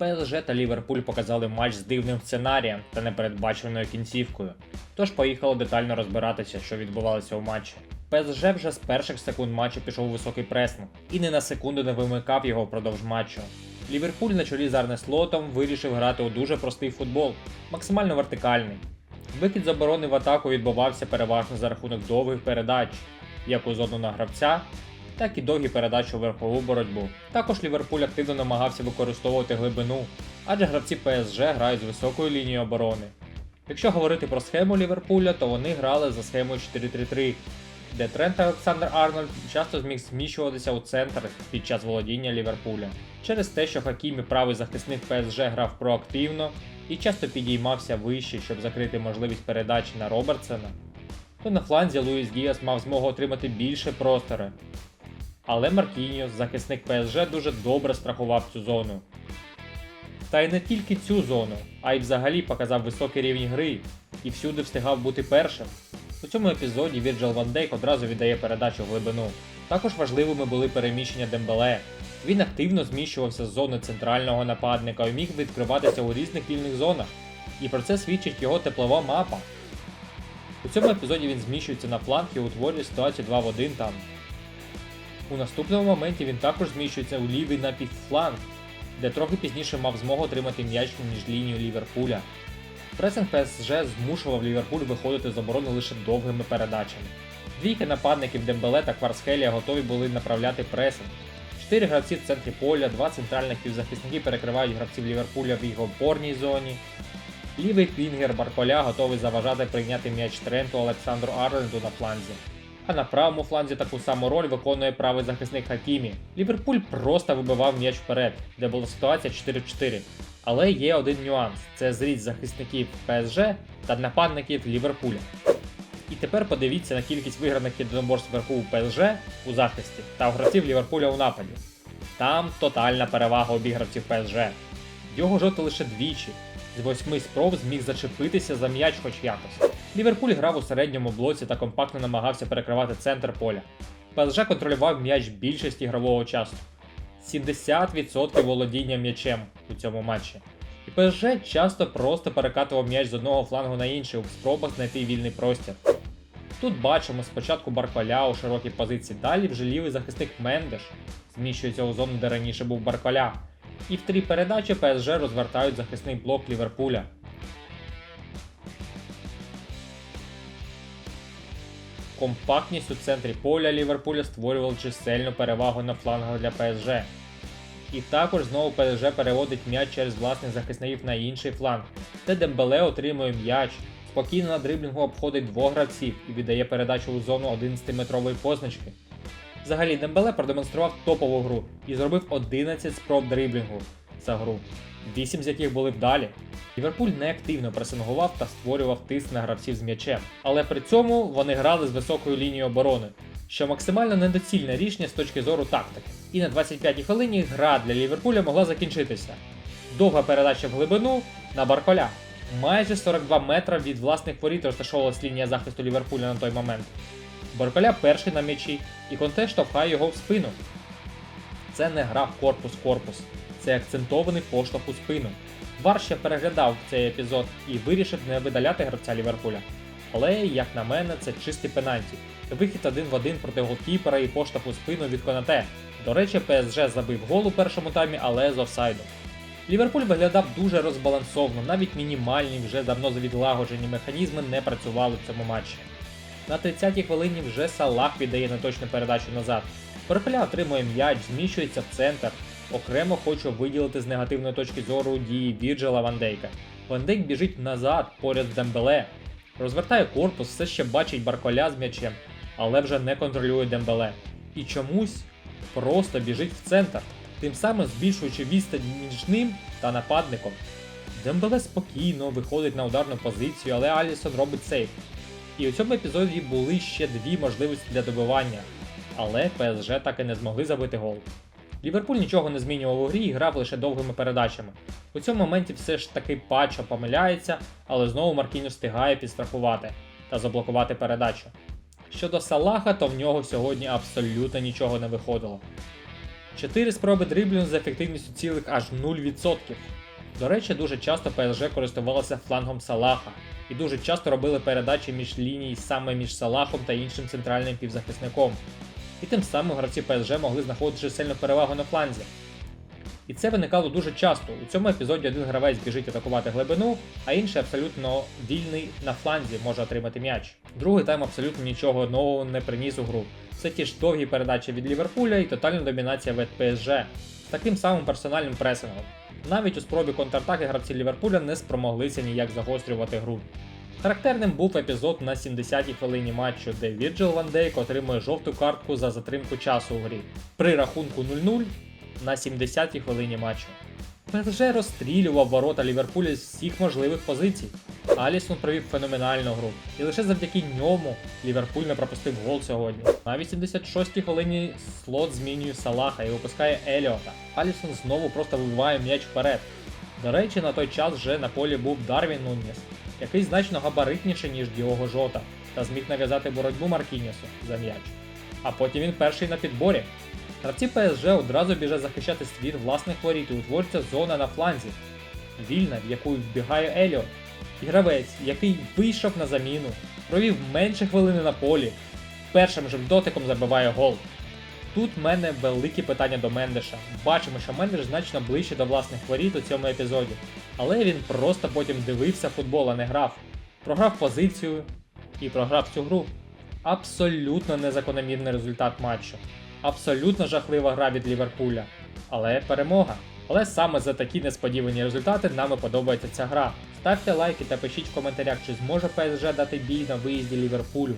ПСЖ та Ліверпуль показали матч з дивним сценарієм та непередбаченою кінцівкою. Тож поїхали детально розбиратися, що відбувалося у матчі. ПСЖ вже з перших секунд матчу пішов у високий пресинг і ні на секунду не вимикав його впродовж матчу. Ліверпуль на чолі з Арне Слотом вирішив грати у дуже простий футбол, максимально вертикальний. Викид з оборони в атаку відбувався переважно за рахунок довгих передач, як у зону на гравця, так і довгі передачі у верхову боротьбу. Також Ліверпуль активно намагався використовувати глибину, адже гравці ПСЖ грають з високою лінією оборони. Якщо говорити про схему Ліверпуля, то вони грали за схемою 4-3-3, де Трент Олександр Арнольд часто зміг зміщуватися у центр під час володіння Ліверпуля. Через те, що Хакімі правий захисник ПСЖ грав проактивно і часто підіймався вище, щоб закрити можливість передачі на Робертсена, то на фланзі Луїс Діас мав змогу отримати більше простори. Але Маркіньос, захисник ПСЖ, дуже добре страхував цю зону. Та й не тільки цю зону, а й взагалі показав високий рівень гри і всюди встигав бути першим. У цьому епізоді Вірджил Ван Дейк одразу віддає передачу в глибину. Також важливими були переміщення Дембеле. Він активно зміщувався з зони центрального нападника і міг відкриватися у різних вільних зонах. І про це свідчить його теплова мапа. У цьому епізоді він зміщується на фланг і утворює ситуацію 2 в 1 там. У наступному моменті він також зміщується у лівий напівфланг, де трохи пізніше мав змогу отримати м'яч ніж лінію Ліверпуля. Пресинг ПСЖ змушував Ліверпуль виходити з оборони лише довгими передачами. Двійки нападників Дембеле та Кварсхелія готові були направляти пресинг. Чотири гравці в центрі поля, два центральних півзахисники перекривають гравців Ліверпуля в його опорній зоні. Лівий квінгер Барколя готовий заважати прийняти м'яч Тренту Олександру Арленду на фланзі. А на правому фланзі таку саму роль виконує правий захисник Хакімі. Ліверпуль просто вибивав м'яч вперед, де була ситуація 4-4. Але є один нюанс: це зріст захисників ПСЖ та нападників Ліверпуля. І тепер подивіться на кількість виграних єдиноборств вверху у ПСЖ у захисті та у гравців Ліверпуля у нападі. Там тотальна перевага обіг гравців ПСЖ. Його жоти лише двічі. З восьми спроб зміг зачепитися за м'яч хоч якось. Ліверпуль грав у середньому блоці та компактно намагався перекривати центр поля. ПСЖ контролював м'яч більшість ігрового часу. 70% володіння м'ячем у цьому матчі. І ПСЖ часто просто перекатував м'яч з одного флангу на інший у спробах знайти вільний простір. Тут бачимо спочатку Барколя у широкій позиції, далі вже лівий захисник Мендеш зміщується у зону, де раніше був Барколя. І в три передачі ПСЖ розвертають захисний блок Ліверпуля. Компактність у центрі поля Ліверпуля створювала чисельну перевагу на флангах для ПСЖ. І також знову ПСЖ переводить м'яч через власних захисників на інший фланг, де Дембеле отримує м'яч, спокійно на дриблінгу обходить двох гравців і віддає передачу у зону 11-метрової позначки. Взагалі Дембеле продемонстрував топову гру і зробив 11 спроб дриблінгу за гру, 8 з яких були вдалі. Ліверпуль неактивно пресингував та створював тиск на гравців з м'ячем, але при цьому вони грали з високою лінією оборони, що максимально недоцільне рішення з точки зору тактики. І на 25-й хвилині гра для Ліверпуля могла закінчитися. Довга передача в глибину на Барколя. Майже 42 метра від власних воріт розташовувалась лінія захисту Ліверпуля на той момент. Барколя перший на м'ячі, і Конте штовхає його в спину. Це не гра корпус-корпус, це акцентований поштовх у спину. Вар ще переглядав цей епізод і вирішив не видаляти гравця Ліверпуля. Але, як на мене, це чистий пенальті. Вихід один в один проти голкіпера і поштовх у спину від Конате. До речі, ПСЖ забив гол у першому таймі, але з офсайдом. Ліверпуль виглядав дуже розбалансовано, навіть мінімальні вже давно відлагоджені механізми не працювали в цьому матчі. На 30-й хвилині вже Салах віддає неточну передачу назад. Перпеля отримує м'яч, зміщується в центр. Окремо хочу виділити з негативної точки зору дії Вірджила Вандейка. Вандейк біжить назад поряд з Дембеле. Розвертає корпус, все ще бачить Барколя з м'ячем, але вже не контролює Дембеле. І чомусь просто біжить в центр, тим самим збільшуючи відстань між ним та нападником. Дембеле спокійно виходить на ударну позицію, але Алісон робить сейф. І у цьому епізоді були ще дві можливості для добивання, але ПСЖ так і не змогли забити гол. Ліверпуль нічого не змінював у грі і грав лише довгими передачами. У цьому моменті все ж таки Пачо помиляється, але знову Маркіньо встигає підстрахувати та заблокувати передачу. Щодо Салаха, то в нього сьогодні абсолютно нічого не виходило. 4 спроби дриблінгу з ефективністю цілих аж 0%. До речі, дуже часто ПСЖ користувалося флангом Салаха і дуже часто робили передачі між ліній саме між Салахом та іншим центральним півзахисником. І тим самим гравці ПСЖ могли знаходити сильну перевагу на фланзі. І це виникало дуже часто. У цьому епізоді один гравець біжить атакувати глибину, а інший абсолютно вільний на фланзі може отримати м'яч. Другий тайм абсолютно нічого нового не приніс у гру. Це ті ж довгі передачі від Ліверпуля і тотальна домінація від ПСЖ таким самим персональним пресингом. Навіть у спробі контратаки гравці Ліверпуля не спромоглися ніяк загострювати гру. Характерним був епізод на 70-й хвилині матчу, де Вірджил Ван Дейк отримує жовту картку за затримку часу у грі. При рахунку 0-0 на 70-й хвилині матчу. ПСЖ розстрілював ворота Ліверпуля з всіх можливих позицій. Алісон провів феноменальну гру, і лише завдяки ньому Ліверпуль не пропустив гол сьогодні. На 86-й хвилині слот змінює Салаха і випускає Еліота. Алісон знову просто вибиває м'яч вперед. До речі, на той час вже на полі був Дарвін Нуньєс, який значно габаритніший, ніж Діого Жота, та зміг нав'язати боротьбу Маркінєсу за м'яч. А потім він перший на підборі. Гравці ПСЖ одразу біжать захищати світ власних воріт і утворюється зона на фланзі. Вільна, в яку вбігає Еліот. Гравець, який вийшов на заміну, провів менше хвилини на полі, першим же дотиком забиває гол. Тут в мене великі питання до Мендеша. Бачимо, що Мендеш значно ближче до власних воріт у цьому епізоді, але він просто потім дивився футбол, а не грав. Програв позицію і програв цю гру. Абсолютно незакономірний результат матчу. Абсолютно жахлива гра від Ліверпуля. Але перемога. Але саме за такі несподівані результати нам і подобається ця гра. Ставте лайки та пишіть в коментарях, чи зможе ПСЖ дати бій на виїзді Ліверпулю.